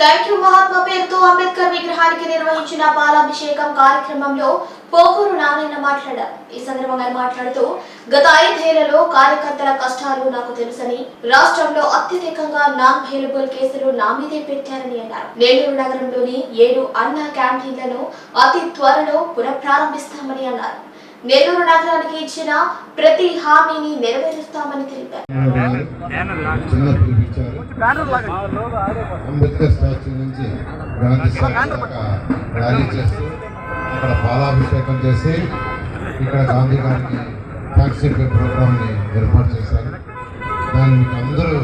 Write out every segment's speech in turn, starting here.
Thank you Mahatma పేరుతో అంబేద్కర్ విగ్రహానికి నిర్వహించిన పాలాభిషేకం కార్యక్రమంలో పోకూరు నారాయణ మాట్లాడారు. ఈ సందర్భంగా మాట్లాడుతూ గత ఐదేళ్ళలో కార్యకర్తల కష్టాలు నాకు తెలుసని రాష్ట్రంలో అత్యధికంగా నాన్ అవైలబుల్ కేసులు నా మీదే పెట్టారని అన్నారు. నెల్లూరు నగరంలోని ఏడు అన్న క్యాంటీన్లను అతి త్వరలో పునఃప్రారంభిస్తామని అన్నారు. నెల్లూరు నగరానికి ఇచ్చిన ప్రతి హామీని నెరవేరుస్తామని తెలిపారు. అంబేద్కర్ స్టాచ్యూ నుంచి గాంధీ ర్యాలీ చేస్తూ అక్కడ పాలాభిషేకం చేసి ఇక్కడ గాంధీ గారికి ట్యాక్స్ చెప్పే ప్రోగ్రామ్ని ఏర్పాటు చేశారు. దాన్ని మీకు అందరూ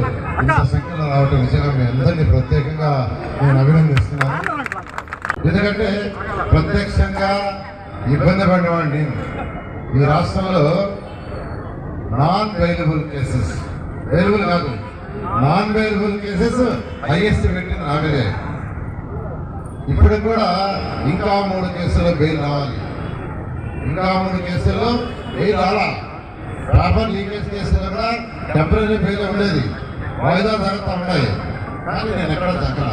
ఇంత సంఖ్యలో రావటం నిజంగా మీ అందరినీ ప్రత్యేకంగా నేను అభినందిస్తున్నాను. ఎందుకంటే ప్రత్యక్షంగా ఇబ్బంది పడినవాడిని నేను. ఈ రాష్ట్రంలో నాన్ అవైలబుల్ కేసెస్ అవైలబుల్ కాదు. నాన్ వేరియబుల్ కేసెస్ హైయెస్ట్ పెట్టింది నా ఇప్పుడు కూడా ఇంకా మూడు కేసుల్లో బెయిల్ రావాలి. ఇంకా మూడు కేసుల్లో బెయిల్ రాలా. ప్రాపర్ లీకేజ్ కేసులో కూడా టెంపరీ బెయిల్ ఉండేది. వాయిదా జరుగుతూ ఉండేది కానీ నేను ఎక్కడ దక్కల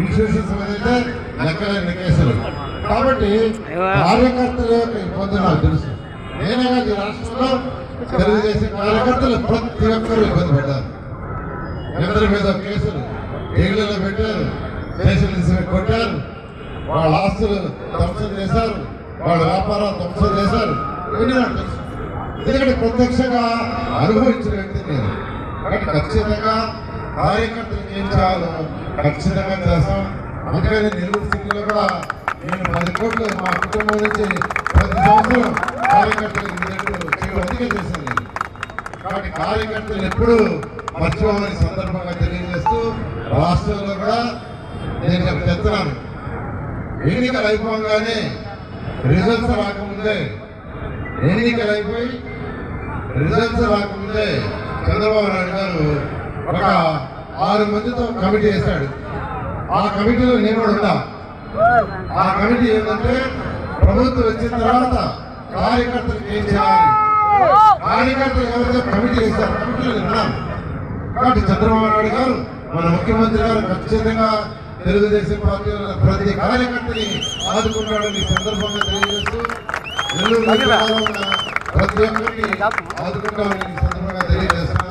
ఇన్స్టిట్యూషన్స్ మీద అయితే లెక్కలేని కేసులు. కాబట్టి కార్యకర్తల యొక్క ఇబ్బంది నాకు తెలుసు. నేనే కాదు రాష్ట్రంలో తెలుగుదేశం కార్యకర్తలు ప్రతి ఒక్కరూ ఇబ్బంది పడ్డారు. ఇద్దరి మీద కేసులు జైళ్ళలో పెట్టారు కేసులు కొట్టారు వాళ్ళ ఆస్తులు ధ్వంసం చేశారు వాళ్ళ వ్యాపారాలు ధ్వంసం చేశారు. ఇవన్నీ నాకు తెలుసు. ఎందుకంటే ప్రత్యక్షంగా అనుభవించిన వ్యక్తి నేను. కాబట్టి ఖచ్చితంగా కార్యకర్తలకు ఏం చేయాలో ఖచ్చితంగా చేస్తాం అందుకని నెల్లూరు సిటీలో కూడా నేను పది కోట్లు మా కుటుంబం నుంచి ప్రతి సంవత్సరం కార్యకర్తలకు చేసింది చేయడం అందుకే చేశాను నేను. కాబట్టి కార్యకర్తలు ఎప్పుడు మర్చిపోవాలని సందర్భంగా తెలియజేస్తూ రాష్ట్రంలో కూడా నేను చెప్తున్నాను. ఎన్నికలు అయిపోగానే రిజల్ట్స్ రాకముందే ఎన్నికలు అయిపోయి రిజల్ట్స్ రాకముందే చంద్రబాబు నాయుడు గారు ఒక ఆరు మందితో కమిటీ వేశాడు. ఆ కమిటీలో నేను కూడా ఉన్నా. ఆ కమిటీ ఏంటంటే ప్రభుత్వం వచ్చిన తర్వాత కార్యకర్తలకు ఏం చేయాలి? కార్యకర్తలు ఎవరైతే కమిటీ వేశారు కమిటీలో విన్నాను కాబట్టి చంద్రబాబు నాయుడు గారు మన ముఖ్యమంత్రి గారు ఖచ్చితంగా తెలుగుదేశం పార్టీ ప్రతి కార్యకర్తని ఆదుకున్నాడని సందర్భంగా తెలియజేస్తూ నెల్లూరు ప్రతి ఒక్కరిని ఆదుకుంటామని ఈ సందర్భంగా తెలియజేస్తున్నాను.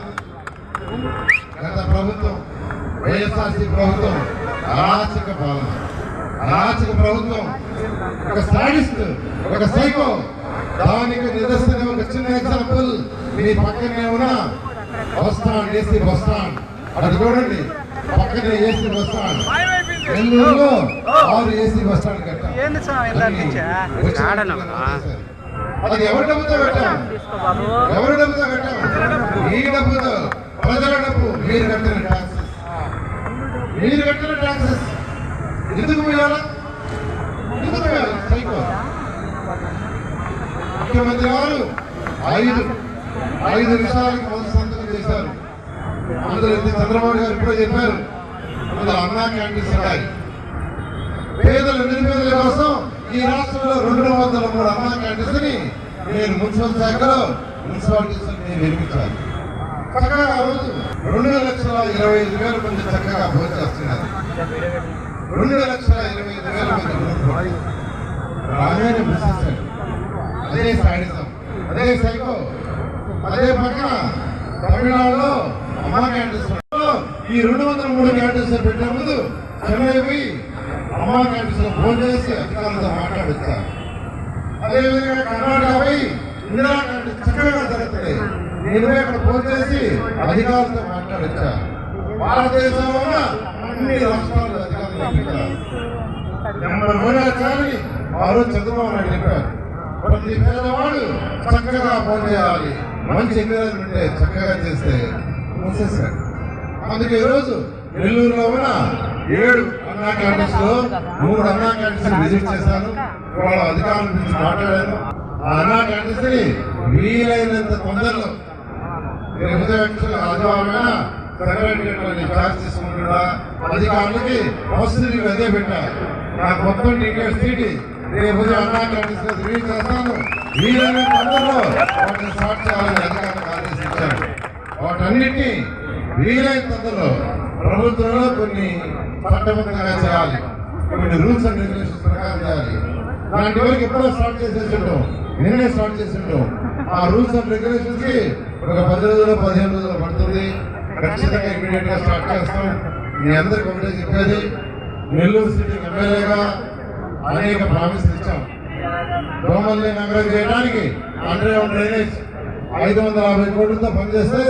గత ప్రభుత్వం వైఎస్ఆర్సీ ప్రభుత్వం అరాచక పాలన. అరాచక ప్రభుత్వం ఒక సాడిస్ట్ ఒక సైకో దానికి నిదర్శనం ఒక చిన్న ఎగ్జాంపుల్ మీ పక్కనే ఉన్న bus stand AC bus stand అది చూడండి పక్కనే ఏసీ బస్ స్టాండ్ నెల్లూరులో ఆరు ఏసీ బస్ స్టాండ్ కట్టాం. అది ఎవరి డబ్బుతో పెట్టాం ఎవరి డబ్బుతో పెట్టాం ఈ డబ్బుతో. ప్రజల డబ్బు. మీరు కట్టిన ట్యాక్సెస్. మీరు కట్టిన ట్యాక్సెస్. ఎందుకు వేయాలా ఎందుకు వేయాలి సైకో. ముఖ్యమంత్రి గారు ఐదు ఐదు నిమిషాలకి చేశారు. అందరూ చంద్రబాబు గారు ఇప్పుడే చెప్పారు. అందులో అన్నా క్యాంటీన్స్ ఉన్నాయి. పేదల నిరుపేదల కోసం ఈ రాష్ట్రంలో రెండు వందల మూడు అన్నా క్యాంటీన్స్ని నేను మున్సిపల్ శాఖలో మున్సిపాలిటీస్ నేను నిర్మించాను చక్కగా రోజు రెండు లక్షల ఇరవై ఐదు వేల మంది చక్కగా భోజనం చేస్తున్నారు. రెండు లక్షల ఇరవై ఐదు వేల మంది భోజనం. రాగానే అదే సాడిజం అదే సైకో. అదే పక్కన తమిళనాడులో అమ్మా క్యాంటీన్స్ ఈ రెండు వందల మూడు క్యాంటీన్స్ పెట్టే ముందు చెన్నై పోయి అమ్మా క్యాంటీన్స్లో ఫోన్ చేసి అధికారులతో మాట్లాడొచ్చారు అదేవిధంగా కర్ణాటక పోయి ఇందిరా క్యాంటీన్స్ చక్కగా జరుగుతుంది. నేను అక్కడ ఫోన్ చేసి అధికారులతో మాట్లాడొచ్చా భారతదేశంలో ఉన్న అన్ని రాష్ట్రాలు అధికారులు పెట్టారు నెంబర్ వన్ ఆ రోజు చంద్రబాబు నాయుడు చెప్పారు. ప్రతి పేదవాడు చక్కగా పోటీ చేయాలి. మంచి ఎంకరేజ్మెంట్ ఉంటే చక్కగా చేస్తే మూసేశాడు అందుకే ఈరోజు నెల్లూరులో కూడా ఏడు అన్నా క్యాంటీన్స్లో మూడు అన్నా క్యాంటీన్స్ విజిట్ చేశాను. వాళ్ళ అధికారుల గురించి మాట్లాడాను. ఆ అన్నా క్యాంటీన్స్ని వీలైనంత తొందరలో ఆదివారమైన సెక్రటరీ ఛార్జ్ తీసుకుంటున్నా అధికారులకి వసతి అదే పెట్టాలి నాకు మొత్తం డీటెయిల్స్ తీటి రేపు ఉదయం అన్నా క్యాంటీన్స్లో రిలీజ్ చేస్తాను. వీలైన వాటిని స్టార్ట్ చేయాలని అధికారులకు ఆదేశించారు వాటన్నిటినీ వీలైన తొందరలో ప్రభుత్వంలో కొన్ని చట్టబద్ధంగా చేయాలి కొన్ని రూల్స్ అండ్ రెగ్యులేషన్స్ ప్రకారం చేయాలి. అలాంటి వరకు ఎప్పుడో స్టార్ట్ చేసేసి నిన్నే స్టార్ట్ చేసి ఆ రూల్స్ అండ్ రెగ్యులేషన్స్కి ఒక పది రోజులు పదిహేను రోజులు పడుతుంది. ఖచ్చితంగా ఇమీడియట్గా స్టార్ట్ చేస్తాం. మీ అందరికి ఒకటే చెప్పేది నెల్లూరు సిటీ ఎమ్మెల్యేగా అనేక ప్రామిస్ ఇచ్చాం. దోమల్ని నగరం చేయడానికి అండర్ గ్రౌండ్ డ్రైనేజ్ ఐదు వందల యాభై కోట్లతో పనిచేస్తే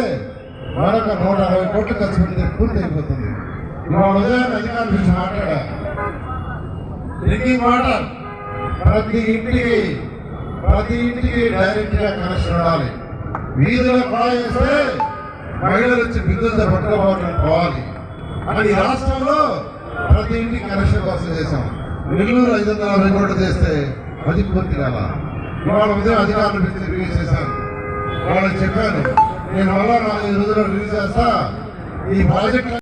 మరొక నూట అరవై కోట్లు ఖర్చు పెడితే పూర్తి అయిపోతుంది ఇవాళ ఉదయం అధికారుల నుంచి మాట్లాడా డ్రింకింగ్ వాటర్ ప్రతి ఇంటికి ప్రతి ఇంటికి డైరెక్ట్గా కనెక్షన్ ఉండాలి. వీధిలో కుళాయి వేస్తే మహిళలు వచ్చి విద్యుత్ పట్టుకోవాలి పోవాలి. అని ఈ రాష్ట్రంలో ప్రతి ఇంటికి కనెక్షన్ కోసం చేశాం. నెల్లూరు ఐదు వందల యాభై కోట్లు చేస్తే అది పూర్తి కాల ఇవాళ ఉదయం అధికారులు పిలిచి రిలీజ్ చేశాను వాళ్ళకి చెప్పాను నేను మళ్ళా నాలుగు రోజుల్లో రిలీజ్ చేస్తా. ఈ ప్రాజెక్ట్